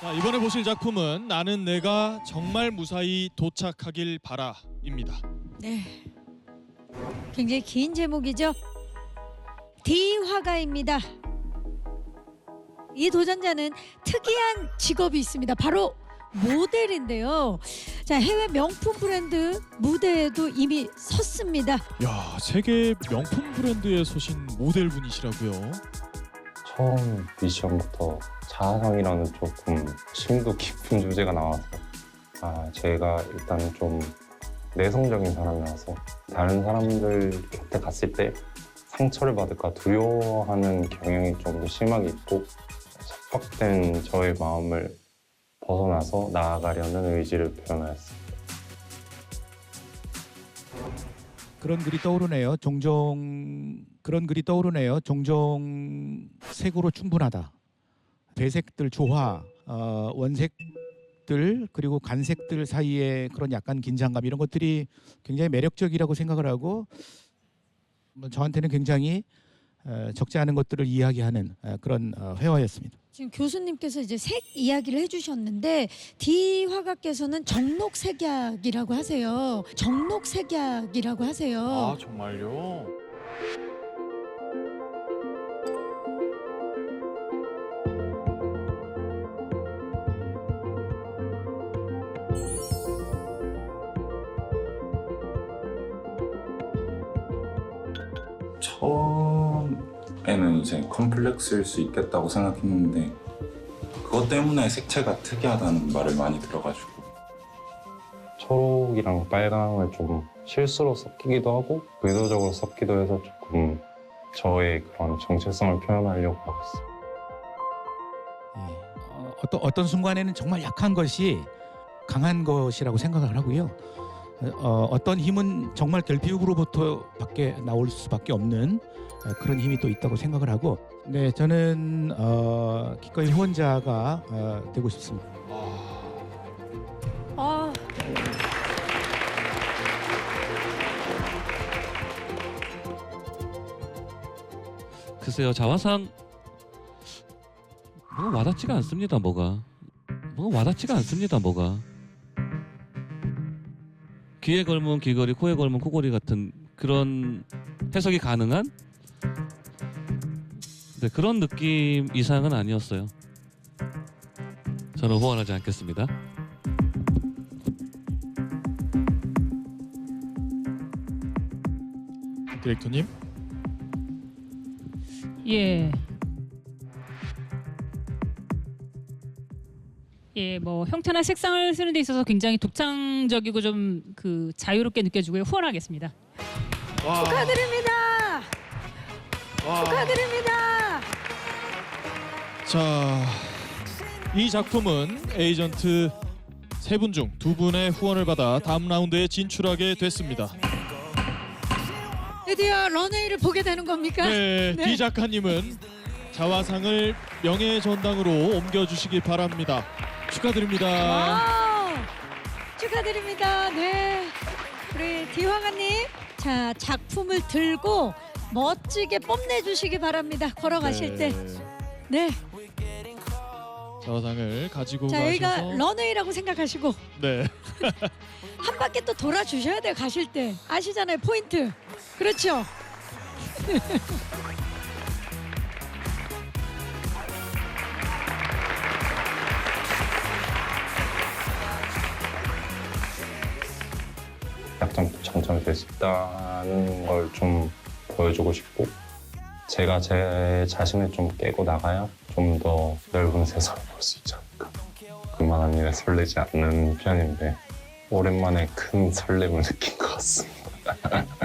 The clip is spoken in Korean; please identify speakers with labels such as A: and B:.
A: 자, 이번에 보실 작품은 나는 내가 정말 무사히 도착하길 바라입니다.
B: 네. 굉장히 긴 제목이죠. 디화가입니다. 이 도전자는 특이한 직업이 있습니다. 바로 모델인데요. 자, 해외 명품 브랜드 무대에도 이미 섰습니다.
A: 야, 세계 명품 브랜드에 소신 모델분이시라고요.
C: 처음 미션부터 자아상이라는 조금 심도 깊은 주제가 나와서 아 제가 일단 좀 내성적인 사람이라서 다른 사람들 곁에 갔을 때 상처를 받을까 두려워하는 경향이 좀 심하게 있고 척박된 저의 마음을 벗어나서 나아가려는 의지를 표현하였습니다.
D: 그런 글이 떠오르네요. 종종 그런 글이 떠오르네요. 종종 색으로 충분하다. 배색들 조화, 어, 원색들 그리고 간색들 사이에 그런 약간 긴장감 이런 것들이 굉장히 매력적이라고 생각을 하고 뭐 저한테는 굉장히 어, 적지 않은 것들을 이야기하는 어, 그런 어, 회화였습니다.
B: 지금 교수님께서 이제 색 이야기를 해주셨는데 디화가께서는 정록색약이라고 하세요. 정록색약이라고 하세요.
A: 정말요?
E: 처음 에는 이제 컴플렉스일 수 있겠다고 생각했는데 그것 때문에 색채가 특이하다는 말을 많이 들어가지고
C: 초록이랑 빨강을 좀 실수로 섞이기도 하고 의도적으로 섞기도 해서 조금 저의 그런 정체성을 표현하려고 하고 있어요.
D: 예. 어, 어떤 어떤 순간에는 정말 약한 것이 강한 것이라고 생각을 하고요. 어, 어떤 힘은 정말 결핍으로부터 밖에 나올 수밖에 없는 어, 그런 힘이 또 있다고 생각을 하고, 네 저는 어, 기꺼이 후원자가 어, 되고 싶습니다.
B: 아,
F: 글쎄요 자화상 뭐가 와닿지가 않습니다 뭐가. 뭐가 와닿지가 않습니다 뭐가 귀에 걸면 귀걸이 코에 걸면 코걸이 같은 그런 해석이 가능한 네, 그런 느낌 이상은 아니었어요 저는 후원하지 않겠습니다
A: 디렉터님.
G: 예. 예, 뭐 형태나 색상을 쓰는 데 있어서 굉장히 독창적이고 좀 그 자유롭게 느껴지고요. 후원하겠습니다.
A: 와,
B: 축하드립니다.
A: 와.
B: 축하드립니다.
A: 자, 이 작품은 에이전트 세 분 중 두 분의 후원을 받아 다음 라운드에 진출하게 됐습니다.
B: 드디어 런웨이를 보게 되는 겁니까?
A: 네,
B: 네.
A: 디 작가님은 자화상을 명예 전당으로 옮겨주시기 바랍니다. 축하드립니다.
B: 와우. 축하드립니다. 네. 우리 디화가님. 자, 작품을 들고 멋지게 뽐내주시기 바랍니다. 걸어가실 때. 네.
A: 자화상을 가지고
B: 자, 여기가
A: 가셔서
B: 런웨이라고 생각하시고
A: 네.
B: 한 바퀴 또 돌아주셔야 돼요. 가실 때. 아시잖아요. 포인트. 그렇죠.
C: 있다는 걸 좀 보여주고 싶고 제가 제 자신을 좀 깨고 나가야 좀 더 넓은 세상을 볼 수 있지 않을까. 그만한 일에 설레지 않는 편인데 오랜만에 큰 설렘을 느낀 것 같습니다